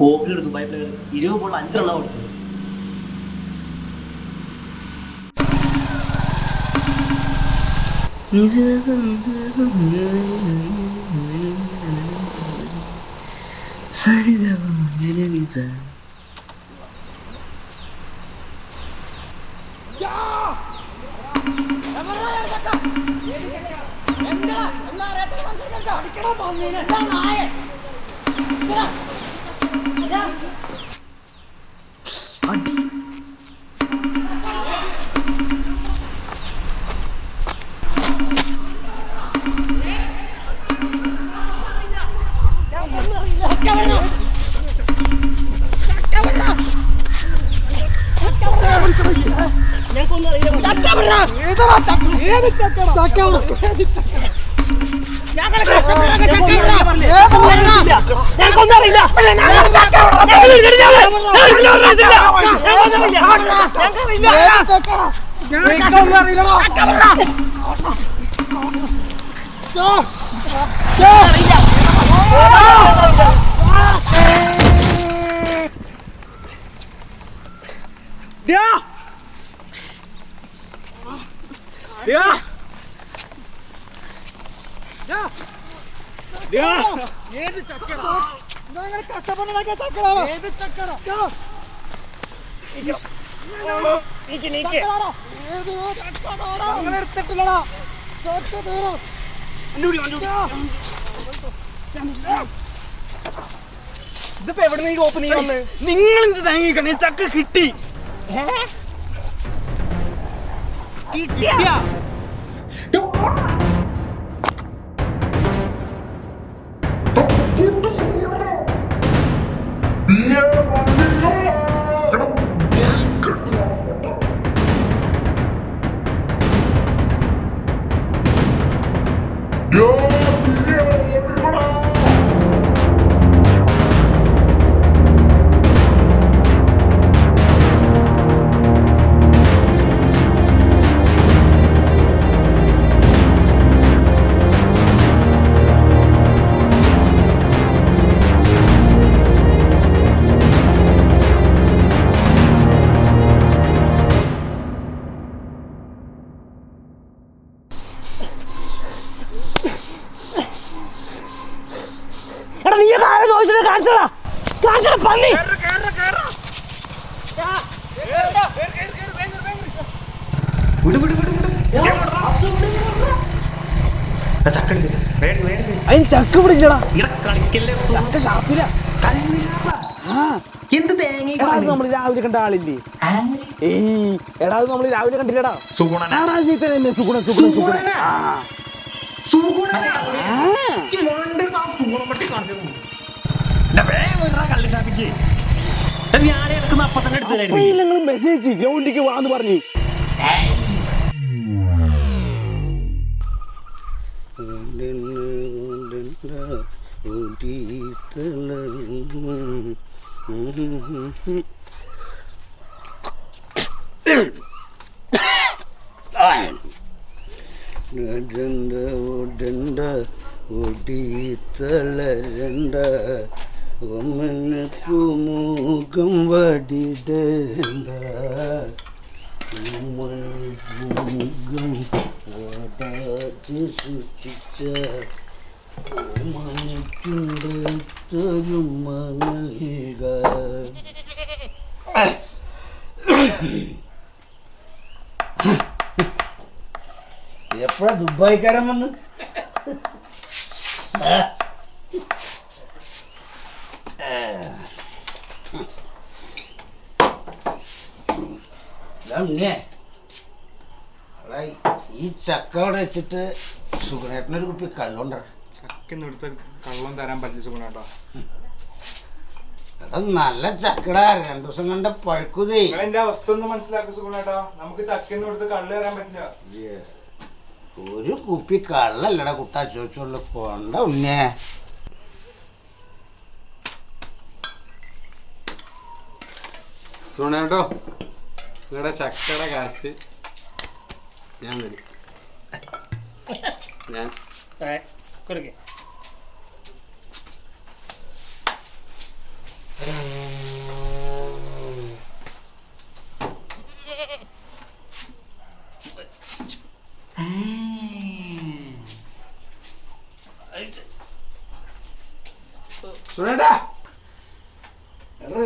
കോപ്പിയുടെ Dubai player ഇരുപത് ball അഞ്ച് റണ്ണാണ് കൊടുത്തത് ഞങ്ങൾക്കൊന്നും അറിയില്ല Yeah. ഇതിപ്പോ എവിടെ നിന്ന് ഓപ്പൺ നീ വന്ന്? നിങ്ങൾ എന്ത് തേങ്ങിക്കണേ? ചക്ക കിട്ടി. കിട്ടിയ? എടാ അതിന് ചക്ക പിടിക്കടാ. ചക്ക ഷാപ്പില. എന്ത് തേങ്ങ എടാ അത് നമ്മൾ രാവിലെ കണ്ട ആളില്ലേ? ഏയ് എടാ അത് നമ്മൾ രാവിലെ കണ്ടില്ലടാ. ആടാ ചീത്തൻ തന്നെ സുഗുണൻ സുഗുണൻ സുഗുണൻ ആ. ആ. അപ്പോഴേ നിങ്ങൾ മെസ്സേജ് ഗ്രൗണ്ടിക്ക് വാന്ന് പറഞ്ഞു. ஒடண்ட ஒடண்ட ஒடித்தல ரெண்ட ஒமனுக்கு மூகம் வடிதேண்ட மூகம் വടാതെ സൂക്ഷിച്ച ഓമനക്കുണ്ട് തരും മനഹിക എപ്പോഴാ ദുബായിക്കാരൻ വന്ന് ഉണ്ണേ ഈ ചക്ക അവിടെ വെച്ചിട്ട് സുഗുണേട്ടനൊരു കുപ്പി കള്ളുണ്ട. ചക്കടുത്ത് എടുത്ത് കള്ളം തരാൻ പറ്റില്ല സുഗുണേട്ടോ. അത് നല്ല ചക്കടാ. രണ്ടു ദിവസം കണ്ട പഴുക്കുതേ. എന്റെ അവസ്ഥ ഒന്ന് മനസ്സിലാക്കി സുഗുണേട്ടോ. നമുക്ക് ചക്കൊന്നും എടുത്ത് കള്ള് തരാൻ പറ്റില്ല. ഒരു കുപ്പി കള്ളല്ലടാ കുട്ടാ. ചോദിച്ചോളൂ കൊണ്ട ഉണ്ണേ സുണേട്ടോ നിങ്ങളുടെ ചക്കയുടെ കാശ് ഞാൻ തരും. Yeah. All right.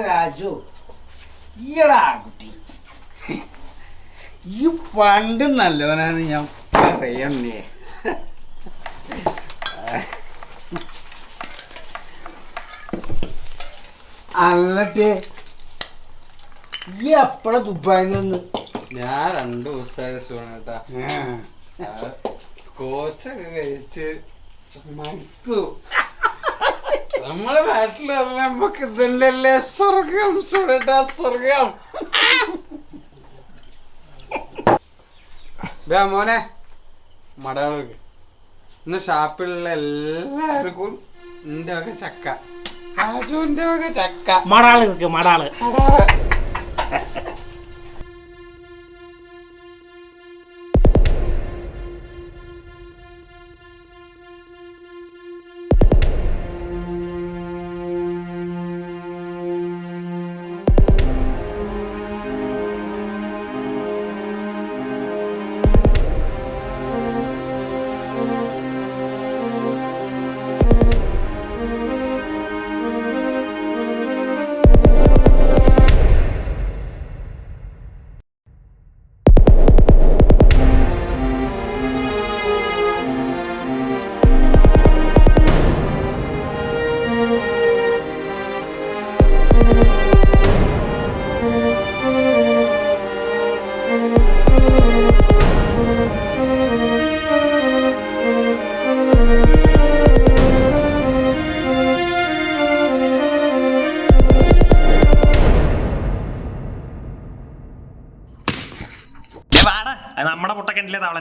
രാജു ഈടാ കുട്ടി ഈ പണ്ട് നല്ലവനാണ് ഞാൻ പറയണേ അല്ലട്ടെ ഈ എപ്പഴ ദുബായിൽ നിന്ന്? ഞാൻ രണ്ടു ദിവസമായി സുഖേട്ടാ സ്കോച്ചൊക്കെ കഴിച്ച് മടുത്തു നമ്മളെ നാട്ടിൽ നമുക്ക് ഇതല്ലേ സ്വർഗം സുഖേട്ടാ സ്വർഗം. മോനെ. മടകൾക്ക് ഇന്ന് ഷാപ്പിലുള്ള എല്ലാവർക്കും എന്റെ വക ചക്ക. രാജുവിന്റെ വക ചക്ക. മടാൾ നിൽക്ക് മടാൾ.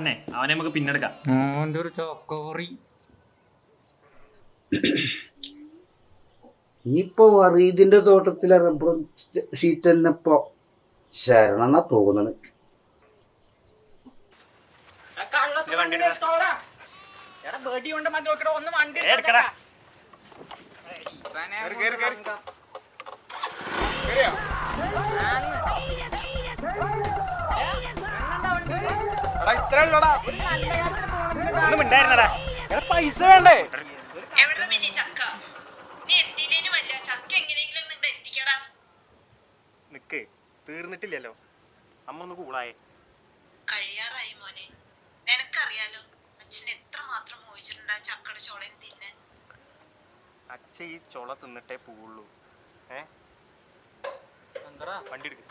തവളന്നെ അവനെ നമുക്ക് പിന്നെടുക്കാം. മോന്റെ ഒരു ചോക്കോറി ഇപ്പൊ വറീദിന്റെ തോട്ടത്തിലെ റബ്ബർ ഷീറ്റ് തന്നെ ഇപ്പൊ ശരണെന്നാ എടുക്കടാ. ഒന്നും നിങ്ങളുടെ വേണ്ടേ? നിക്ക് തീർന്നിട്ടില്ലല്ലോ. അമ്മ ഒന്ന് കൂളായേ. കഴിയാറായി മോനെ. നിനക്കറിയാലോ അച്ഛൻ എത്ര മാത്രം മോഹിച്ചിട്ടുണ്ട് ആ ചക്കട ചോളയും തിന്നാൻ. അച്ഛ ഈ ചൊള തിന്നിട്ടേ പോവുള്ളൂ. ഏ? വണ്ടി എടുക്ക്.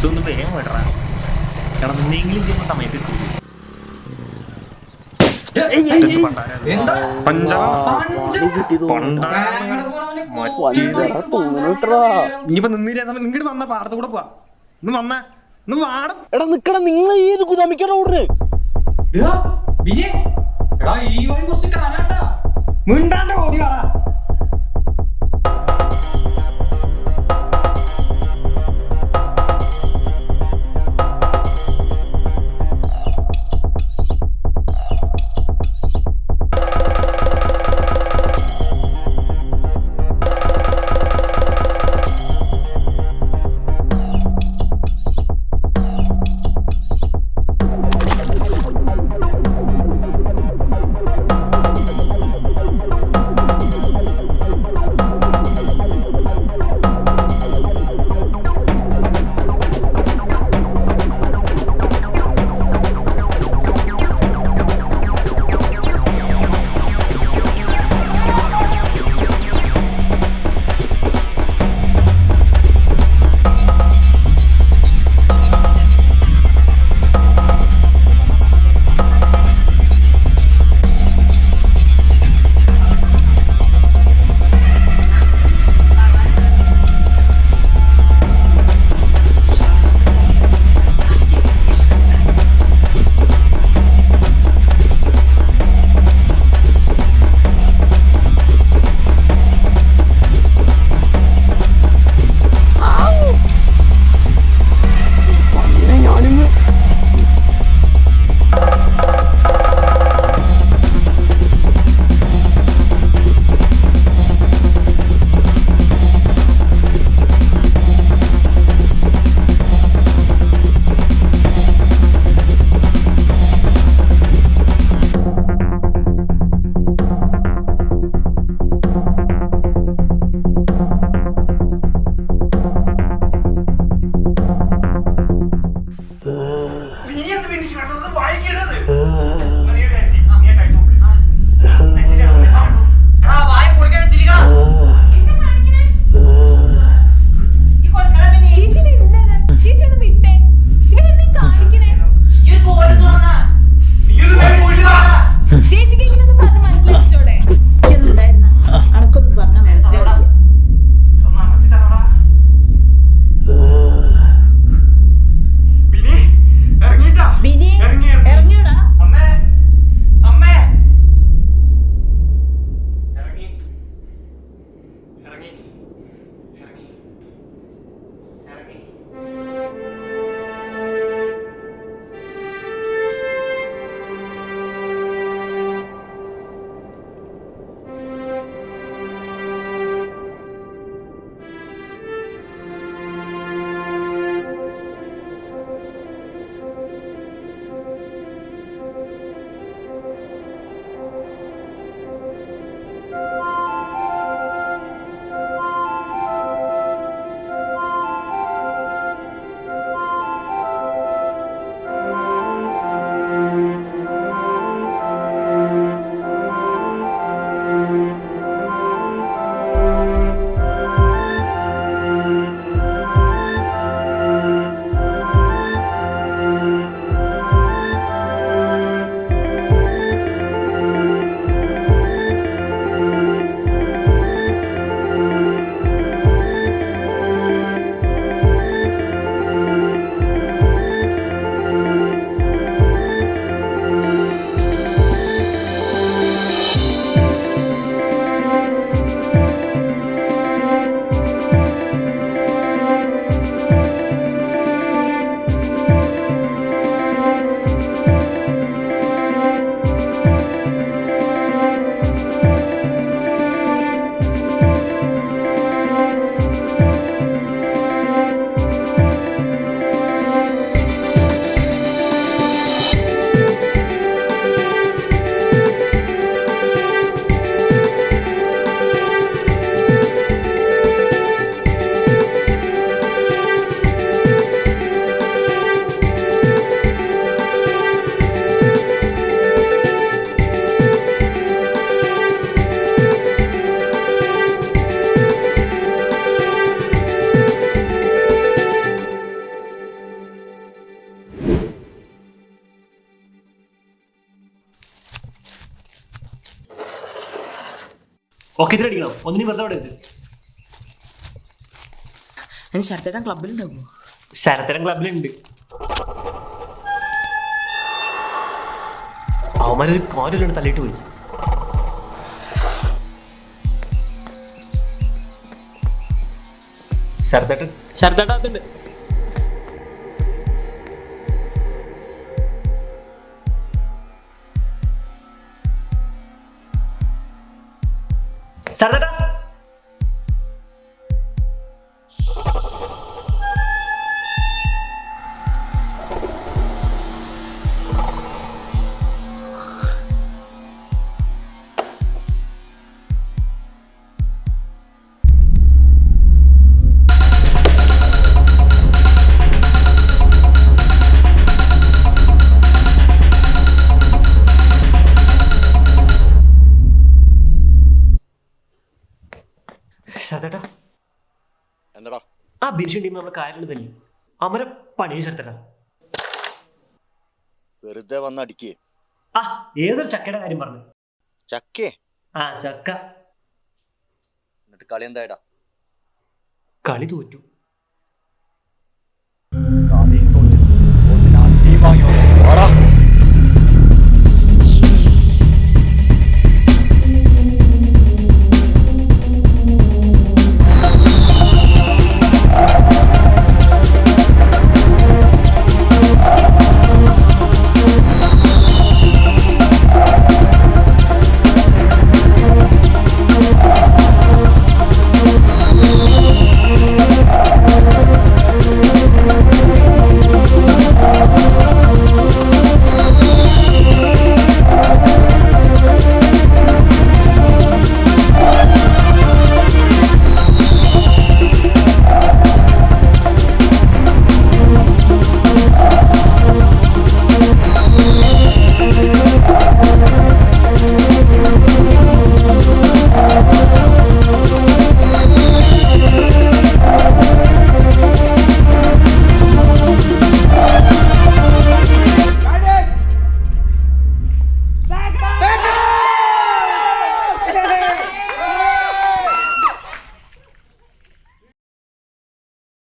അഫ്സു ഒന്ന് വേഗം വിടറാ. കാരണം എന്തെങ്കിലും ചെയ്യുന്ന സമയത്ത് എത്തൂലേ ഇനിയിപ്പോ നിന്നില്ല? സമയം നിങ്ങോട്ട് വന്ന പാടത്ത് കൂടെ പോവാ. ഇന്ന് വന്ന. ഇന്ന് വാട. എടാ നിക്കടാ നിങ്ങൾ ഏത് കുതാമിക്കടാ ഓടുന്നത് മിണ്ടാണ്ട് ഓടി വാടാ. ഓക്കെ ഇതിൽ അടിക്കണം. ഒന്നിനും വെറുതെ വിടരുത് അതിന് ശരത്തേട്ടൻ ക്ലബിലുണ്ടാവുമോ ശരത്തരം ക്ലബിലുണ്ട് അവന്മാരൊരു കോരലുണ്ട് തള്ളിയിട്ട് പോയി. ശരത്തേട്ടൻ ശരത്തേട്ടൻ അതുണ്ട് ബിൻഷൻ ടീം നമ്മളെ കാര്യങ്ങൾ തന്നെ. അമര പണിയും ശരത്തേട്ടാ വെറുതെ വന്ന് അടിക്കേ. ആ ഏതൊരു ചക്കയുടെ കാര്യം പറഞ്ഞു. ചക്കേ. ആ ചക്ക. എന്നിട്ട് കളി എന്തായടാ? കളി തോറ്റു.